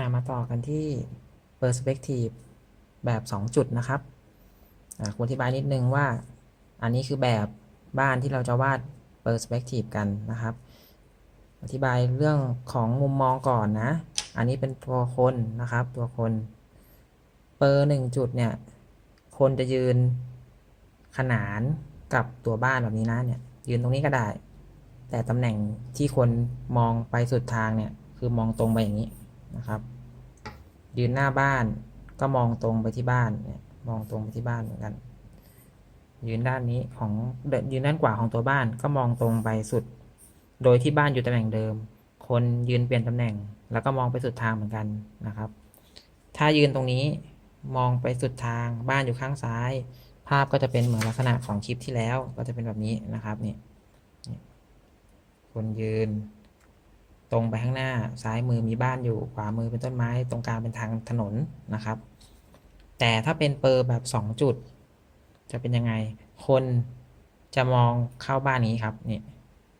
อ่ามาต่อกันที่ perspective แบบ 2 จุดนะครับอ่าควรอธิบายนิดนึงว่า อันนี้คือแบบบ้านที่เราจะวาด perspective กันนะครับ อธิบายเรื่องของมุมมองก่อนนะ อันนี้เป็นตัวคนนะครับ ตัวคนเปอร์หนึ่งจุดเนี่ย คนจะยืนขนานกับตัวบ้านแบบนี้นะเนี่ย ยืนตรงนี้ก็ได้ แต่ตำแหน่งที่คนมองไปสุดทางเนี่ย คือมองตรงไปอย่างนี้ นะครับ ยืนหน้าบ้านก็มองตรงไปที่บ้านเนี่ยมองตรงไปที่บ้านเหมือนกัน ยืนด้านนี้ของยืนด้านขวาของตัวบ้านก็มองตรงไปสุด โดยที่บ้านอยู่ตำแหน่งเดิม คนยืนเปลี่ยนตำแหน่ง แล้วก็มองไปสุดทางเหมือนกันนะครับ ถ้ายืนตรงนี้มองไปสุดทางบ้านอยู่ข้างซ้าย ภาพก็จะเป็นเหมือนลักษณะของคลิปที่แล้วก็จะเป็นแบบนี้นะครับนี่คนยืน ตรงไปข้างหน้าซ้ายมือมีบ้านอยู่ขวามือเป็นต้นไม้ ตรงกลางเป็นทางถนนนะครับ แต่ถ้าเป็นเปอร์แบบสองจุด จะเป็นยังไง คนจะมองเข้าบ้านนี้ครับนี่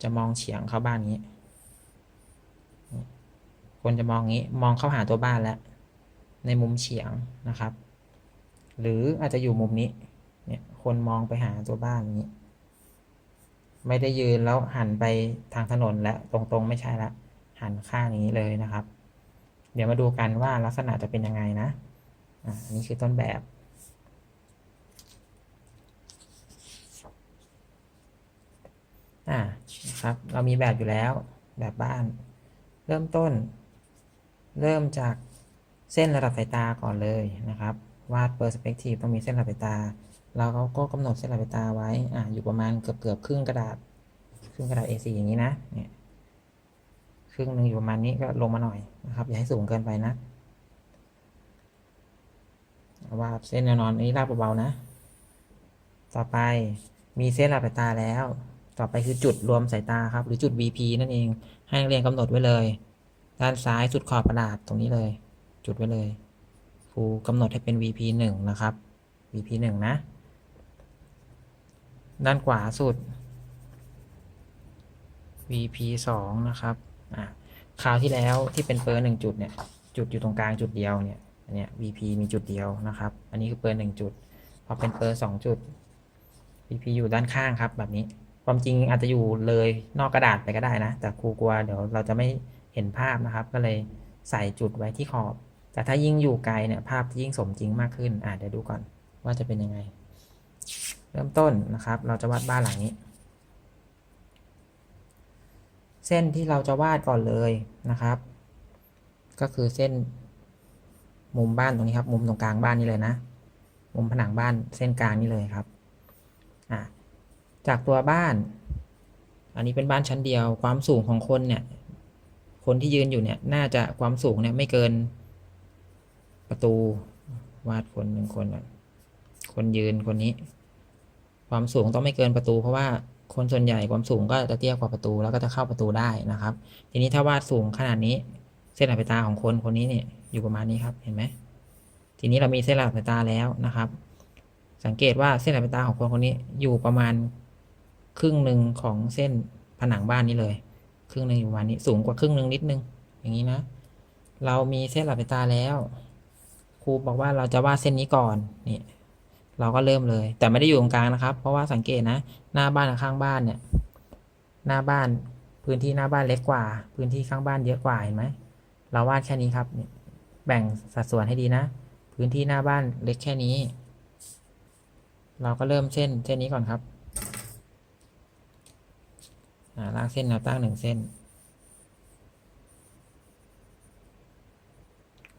จะมองเฉียงเข้าบ้านนี้ คนจะมองงี้มองเข้าหาตัวบ้านแล้ว ในมุมเฉียงนะครับ หรืออาจจะอยู่มุมนี้เนี่ยคนมองไปหาตัวบ้านนี้ ไม่ได้ยืนแล้วหันไปทางถนนและตรงๆไม่ใช่ละ หันข้างนี้เลยนะครับ เดี๋ยวมาดูกันว่าลักษณะจะเป็นยังไงนะอันนี้คือต้นแบบอ่านะครับ เรามีแบบอยู่แล้วแบบบ้าน เริ่มต้น เริ่มจากเส้นระดับสายตาก่อนเลยนะครับ วาดเปอร์สเปกทีฟต้องมีเส้นระดับสายตา เราก็กำหนดเส้นระดับสายตาไว้ อ่าอยู่ประมาณเกือบเกือบครึ่งกระดาษ ครึ่งกระดาษ A4 อย่างนี้นะเนี่ย ครึ่งหนึ่งอยู่ประมาณนี้ก็ลงมาหน่อยนะครับ อย่าให้สูงเกินไปนะว่าเส้นแนวนอนนี้ลากเบาๆนะ ต่อไปมีเส้นระดับสายตาแล้ว ต่อไปคือจุดรวมสายตาครับ หรือจุด VP นั่นเอง ให้นักเรียนกำหนดไว้เลย ด้านซ้ายสุดขอบกระดาษตรงนี้เลย จุดไว้เลยครูกำหนดให้เป็น VP หนึ่งนะครับ VP หนึ่งนะ ด้านขวาสุด VP สองนะครับ อ่าคราวที่แล้วที่เป็นเปอร์หนึ่งจุดเนี่ยจุดอยู่ตรงกลางจุดเดียวเนี่ยอันเนี้ย VP มีจุดเดียวนะครับ อันนี้คือเปอร์หนึ่งจุดพอเป็นเปอร์สองจุด VP อยู่ด้านข้างครับแบบนี้ความจริงอาจจะอยู่เลยนอกกระดาษไปก็ได้นะ แต่ครูกลัวเดี๋ยวเราจะไม่เห็นภาพนะครับ ก็เลยใส่จุดไว้ที่ขอบ แต่ถ้ายิ่งอยู่ไกลเนี่ยภาพจะยิ่งสมจริงมากขึ้นอ่าเดี๋ยวดูก่อนว่าจะเป็นยังไง เริ่มต้นนะครับ เราจะวาดบ้านหลังนี้ เส้นที่เราจะวาดก่อนเลยนะครับ ก็คือเส้นมุมบ้านตรงนี้ครับ มุมตรงกลางบ้านนี่เลยนะ มุมผนังบ้านเส้นกลางนี่เลยครับอ่าจากตัวบ้าน อันนี้เป็นบ้านชั้นเดียว ความสูงของคนเนี่ย คนที่ยืนอยู่เนี่ย น่าจะความสูงเนี่ยไม่เกินประตูวาดคนหนึ่งคนก่อนคนยืนคนนี้ ความสูงต้องไม่เกินประตูเพราะว่า คนส่วนใหญ่ความสูงก็จะเตี้ยกว่าประตูแล้วก็จะเข้าประตูได้นะครับ ทีนี้ถ้าวาดสูงขนาดนี้ เส้นหลับสายตาของคนคนนี้เนี่ยอยู่ประมาณนี้ครับเห็นไหมทีนี้เรามีเส้นหลับสายตาแล้วนะครับ สังเกตว่าเส้นหลับสายตาของคนคนนี้อยู่ประมาณครึ่งหนึ่งของเส้นผนังบ้านนี้เลย ครึ่งหนึ่งอยู่ประมาณนี้สูงกว่าครึ่งหนึ่งนิดนึง อย่างนี้นะ เรามีเส้นหลับสายตาแล้วครูบอกว่าเราจะวาดเส้นนี้ก่อนนี่ เราก็เริ่มเลย แต่ไม่ได้อยู่ตรงกลางนะครับ เพราะว่าสังเกตนะ หน้าบ้านกับข้างบ้านเนี่ย หน้าบ้านพื้นที่หน้าบ้านเล็กกว่า พื้นที่ข้างบ้านเยอะกว่าเห็นไหมเราวาดแค่นี้ครับ แบ่งสัดส่วนให้ดีนะ พื้นที่หน้าบ้านเล็กแค่นี้ เราก็เริ่มเส้นเส้นนี้ก่อนครับาลากเส้นแนวตั้งหนึ่งเส้น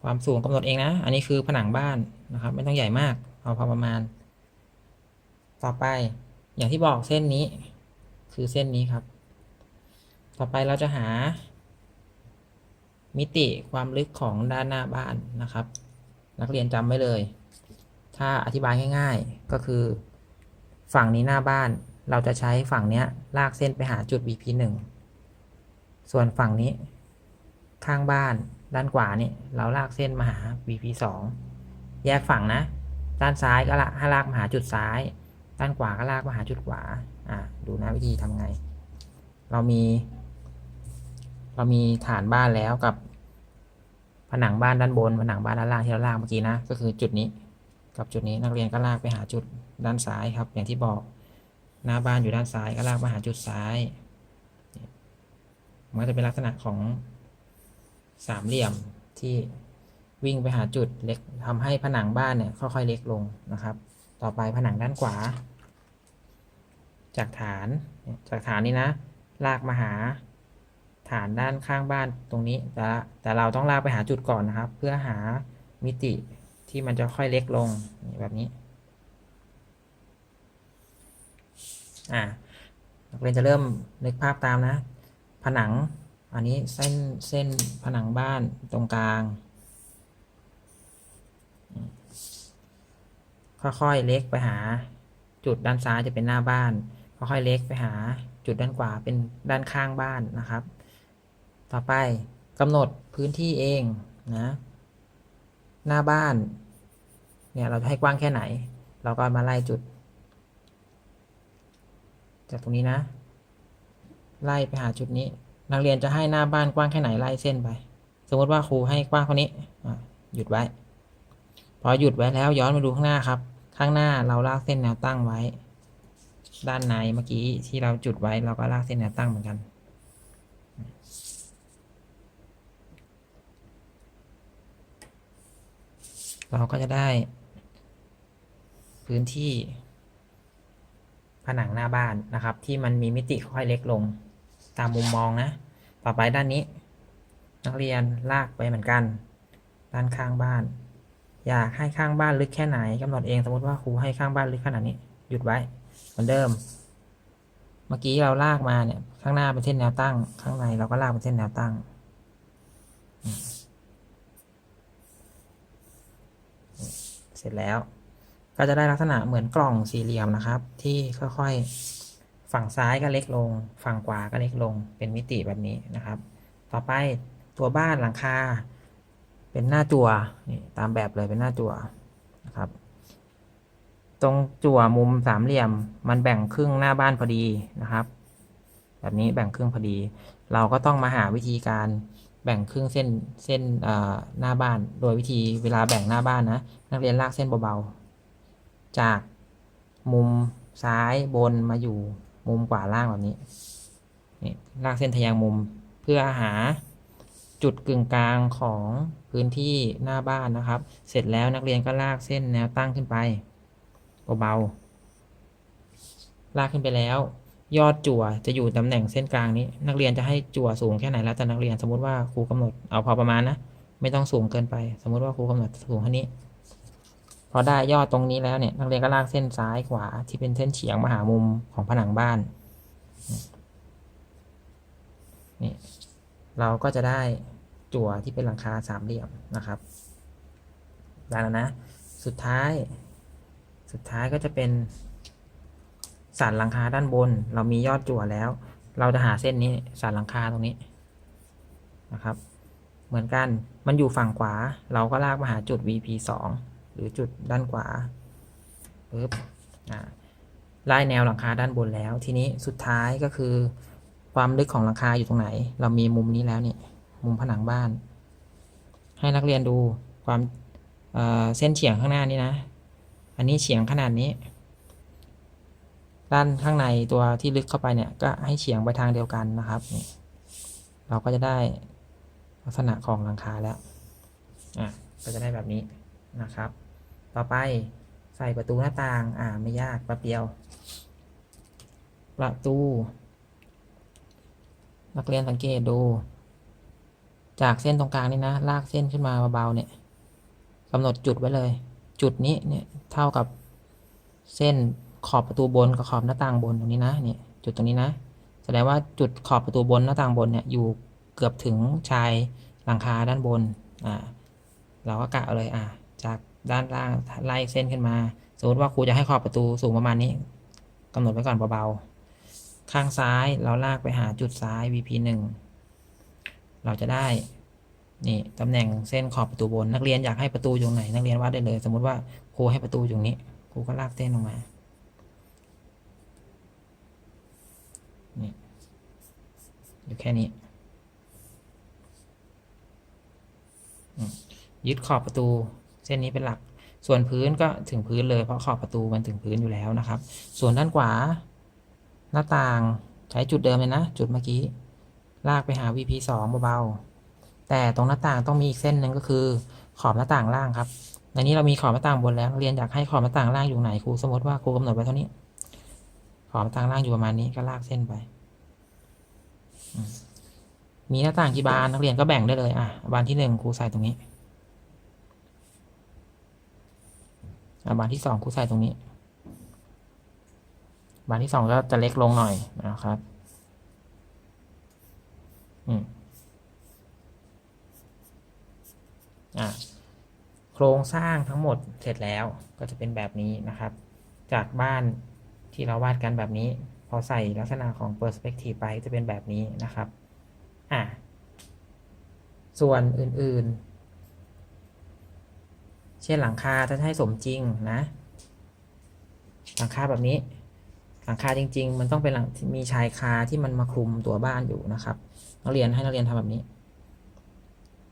ความสูงกำหนดเองนะ อันนี้คือผนังบ้านนะครับ ไม่ต้องใหญ่มาก เอาพอประมาณ ต่อไปอย่างที่บอกเส้นนี้ คือเส้นนี้ครับ ต่อไปเราจะหา มิติความลึกของด้านหน้าบ้านนะครับ นักเรียนจำไว้เลย ถ้าอธิบายง่ายๆ ก็คือ ฝั่งนี้หน้าบ้าน เราจะใช้ฝั่งนี้ลากเส้นไปหาจุด VP 1ส่วนฝั่งนี้ ข้างบ้านด้านขวานี่เราลากเส้นมาหา VP 2แยกฝั่งนะ ด้านซ้ายก็ละให้ลากมาหาจุดซ้าย ด้านขวาก็ลากมาหาจุดขวา อ่าดูนะวิธีทำไง เรามี เรามีฐานบ้านแล้วกับ ผนังบ้านด้านบน ผนังบ้านด้านล่างที่เราลากเมื่อกี้นะ ก็คือจุดนี้ กับจุดนี้นักเรียนก็ลากไปหาจุดด้านซ้ายครับ อย่างที่บอก หน้าบ้านอยู่ด้านซ้ายก็ลากมาหาจุดซ้ายมันจะเป็นลักษณะของสามเหลี่ยมที่ วิ่งไปหาจุดเล็กทำให้ผนังบ้านเนี่ยค่อยๆเล็กลงนะครับ ต่อไปผนังด้านขวา จากฐานจากฐานนี้นะ ลากมาหาฐานด้านข้างบ้านตรงนี้ แต่แต่เราต้องลากไปหาจุดก่อนนะครับ เพื่อหามิติที่มันจะค่อยเล็กลงแบบนี้อ่านักเรียนจะเริ่มนึกภาพตามนะ ผนังอันนี้เส้นเส้นผนังบ้านตรงกลาง ค่อยๆเล็กไปหา จุดด้านซ้ายจะเป็นหน้าบ้าน ค่อยๆเล็กไปหา จุดด้านขวาเป็นด้านข้างบ้านนะครับ ต่อไปกำหนดพื้นที่เองนะหน้าบ้านเนี่ยเราจะให้กว้างแค่ไหน เราก็มาไล่จุด จากตรงนี้นะ ไล่ไปหาจุดนี้ นักเรียนจะให้หน้าบ้านกว้างแค่ไหนไล่เส้นไป สมมติว่าครูให้กว้างเท่านี้หยุดไว้ พอหยุดไว้แล้วย้อนมาดูข้างหน้าครับ ข้างหน้าเราลากเส้นแนวตั้งไว้ ด้านในเมื่อกี้ที่เราจุดไว้เราก็ลากเส้นแนวตั้งเหมือนกัน เราก็จะได้ พื้นที่ ผนังหน้าบ้านนะครับ ที่มันมีมิติค่อยเล็กลง ตามมุมมองนะ ต่อไปด้านนี้ นักเรียนลากไปเหมือนกัน ด้านข้างบ้าน อยากให้ข้างบ้านลึกแค่ไหนกำหนดเองสมมติว่าครูให้ข้างบ้านลึกขนาดนี้ หยุดไว้ เหมือนเดิม เมื่อกี้เราลากมาเนี่ย ข้างหน้าเป็นเส้นแนวตั้ง ข้างในเราก็ลากเป็นเส้นแนวตั้งเสร็จแล้ว ก็จะได้ลักษณะเหมือนกล่องสี่เหลี่ยมนะครับ ที่ค่อยๆฝั่งซ้ายก็เล็กลง ฝั่งขวาก็เล็กลง เป็นมิติแบบนี้นะครับ ต่อไปตัวบ้านหลังคา เป็นหน้าจั่วนี่ตามแบบเลยเป็นหน้าจั่วนะครับ ตรงจั่วมุมสามเหลี่ยม มันแบ่งครึ่งหน้าบ้านพอดีนะครับ แบบนี้แบ่งครึ่งพอดี เราก็ต้องมาหาวิธีการแบ่งครึ่งเส้นเส้นหน้าบ้าน โดยวิธีเวลาแบ่งหน้าบ้านนะนักเรียนลากเส้นเบาๆ จากมุมซ้ายบนมาอยู่มุมขวาล่างแบบนี้นี่ลากเส้นทะแยงมุมเพื่อหาจุดกึ่งกลางของ พื้นที่หน้าบ้านนะครับ เสร็จแล้วนักเรียนก็ลากเส้นแนวตั้งขึ้นไปเบาๆลากขึ้นไปแล้ว ยอดจั่วจะอยู่ตำแหน่งเส้นกลางนี้ นักเรียนจะให้จั่วสูงแค่ไหนแล้วแต่นักเรียนสมมติว่าครูกำหนดเอาพอประมาณนะไม่ต้องสูงเกินไป สมมุติว่าครูกำหนดสูงเท่านี้พอได้ยอดตรงนี้แล้วเนี่ยนักเรียนก็ลากเส้นซ้ายขวาที่เป็นเส้นเฉียงมาหามุมของผนังบ้านนี่เราก็จะได้ จั่วที่เป็นหลังคาสามเหลี่ยมนะครับได้แล้วนะ สุดท้าย สุดท้ายก็จะเป็น สันหลังคาด้านบน เรามียอดจั่วแล้ว เราจะหาเส้นนี้สันหลังคาตรงนี้นะครับ เหมือนกันมันอยู่ฝั่งขวา เราก็ลากมาหาจุด VP 2หรือจุดด้านขวาปึ๊บอ่าไล่แนวหลังคาด้านบนแล้ว ทีนี้สุดท้ายก็คือ ความลึกของหลังคาอยู่ตรงไหน เรามีมุมนี้แล้วนี่ มุมผนังบ้าน ให้นักเรียนดูความเเส้นเฉียงข้างหน้านี้นะ อันนี้เฉียงขนาดนี้ ด้านข้างในตัวที่ลึกเข้าไปเนี่ยก็ให้เฉียงไปทางเดียวกันนะครับ เราก็จะได้ลักษณะของหลังคาแล้ว อะ ก็จะได้แบบนี้นะครับ ต่อไปใส่ประตูหน้าต่าง อ่า ไม่ยากแป๊บเดียว ประตู นักเรียนสังเกตดู จากเส้นตรงกลางนี่นะ ลากเส้นขึ้นมาเบาๆเนี่ยกำหนดจุดไว้เลย จุดนี้เนี่ยเท่ากับเส้นขอบประตูบนกับขอบหน้าต่างบนตรงนี้นะเนี่ยจุดตรงนี้นะ แสดงว่าจุดขอบประตูบนหน้าต่างบนเนี่ยอยู่เกือบถึงชายหลังคาด้านบนอ่าเราก็กะเลยอ่าจากด้านล่างไล่เส้นขึ้นมา สมมติว่าครูจะให้ขอบประตูสูงประมาณนี้กำหนดไว้ก่อนเบาๆข้างซ้ายเราลากไปหาจุดซ้าย VP หนึ่ง เราจะได้นี่ตำแหน่งเส้นขอบประตูบน นักเรียนอยากให้ประตูอยู่ไหน นักเรียนวาดได้เลย สมมุติว่าครูให้ประตูอยู่นี้ครูก็ลากเส้นลงมานี่อยู่แค่นี้ยึดขอบประตู เส้นนี้เป็นหลัก ส่วนพื้นก็ถึงพื้นเลยเพราะขอบประตูมันถึงพื้นอยู่แล้วนะครับ ส่วนด้านขวาหน้าต่างใช้จุดเดิมเลยนะ จุดเมื่อกี้ ลากไปหา VP 2เบาๆ แต่ตรงหน้าต่างต้องมีอีกเส้นหนึ่งก็คือขอบหน้าต่างล่างครับ ในนี้เรามีขอบหน้าต่างบนแล้ว เรียนอยากให้ขอบหน้าต่างล่างอยู่ไหนครูสมมติว่าครูกำหนดไว้เท่านี้ ขอบหน้าต่างล่างอยู่ประมาณนี้ก็ลากเส้นไป มีหน้าต่างกี่บานนักเรียนก็แบ่งได้เลย อะ บานที่หนึ่งครูใส่ตรงนี้อะบานที่สองครูใส่ตรงนี้ บานที่สองก็จะเล็กลงหน่อยนะครับ อืมอะโครงสร้างทั้งหมดเสร็จแล้วก็จะเป็นแบบนี้นะครับ จากบ้านที่เราวาดกันแบบนี้ พอใส่ลักษณะของ perspective ไปจะเป็นแบบนี้นะครับอะส่วนอื่นๆ เช่นหลังคาถ้าจะให้สมจริงนะ หลังคาแบบนี้ หลังคาจริง ๆ มันต้องเป็นหลังมีชายคาที่มันมาคลุมตัวบ้านอยู่นะครับ นักเรียนให้นักเรียนทำแบบนี้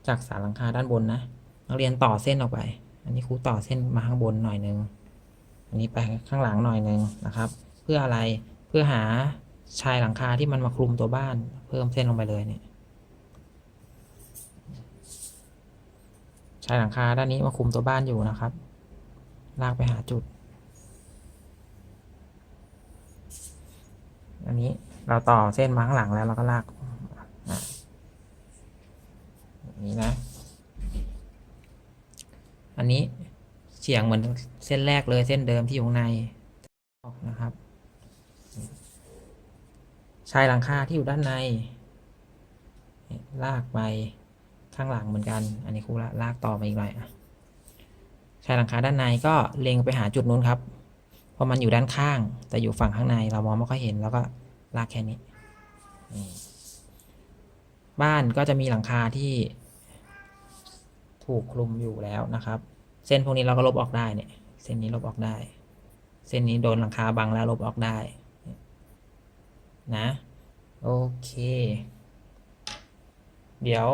จากสาหลังคาด้านบนนะนักเรียนต่อเส้นออกไป อันนี้ครูต่อเส้นมาข้างบนหน่อยหนึ่งอันนี้ไปข้างหลังหน่อยหนึ่งนะครับ เพื่ออะไรเพื่อหาชายหลังคาที่มันมาคลุมตัวบ้าน เพิ่มเส้นลงไปเลยเนี่ยชายหลังคาด้านนี้มาคลุมตัวบ้านอยู่นะครับ ลากไปหาจุด อันนี้เราต่อเส้นมาข้างหลังแล้วเราก็ลากอะนี้นะ อันนี้เฉียงเหมือนเส้นแรกเลยเส้นเดิมที่อยู่ข้างในนะครับ ชายหลังคาที่อยู่ด้านใน ลากไปข้างหลังเหมือนกัน อันนี้ครูละลากต่อมาอีกหน่อยอะชายหลังคาด้านในก็เล็งไปหาจุดนู้นครับ เพราะมันอยู่ด้านข้าง แต่อยู่ฝั่งข้างในเรามองไม่ค่อยเห็นแล้วก็ลากแค่นี้ บ้านก็จะมีหลังคาที่ถูกคลุมอยู่แล้วนะครับ เส้นพวกนี้เราก็ลบออกได้เนี่ย เส้นนี้ลบออกได้ เส้นนี้โดนหลังคาบังแล้วลบออกได้ นะ โอเค เดี๋ยว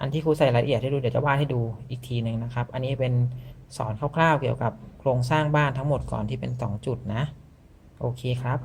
อันที่ครูใส่รายละเอียดให้ดูเดี๋ยวจะวาดให้ดูอีกทีหนึ่งนะครับ อันนี้เป็น สอนคร่าวๆเกี่ยวกับโครงสร้างบ้านทั้งหมดก่อนที่เป็นสองจุดนะ โอเคครับ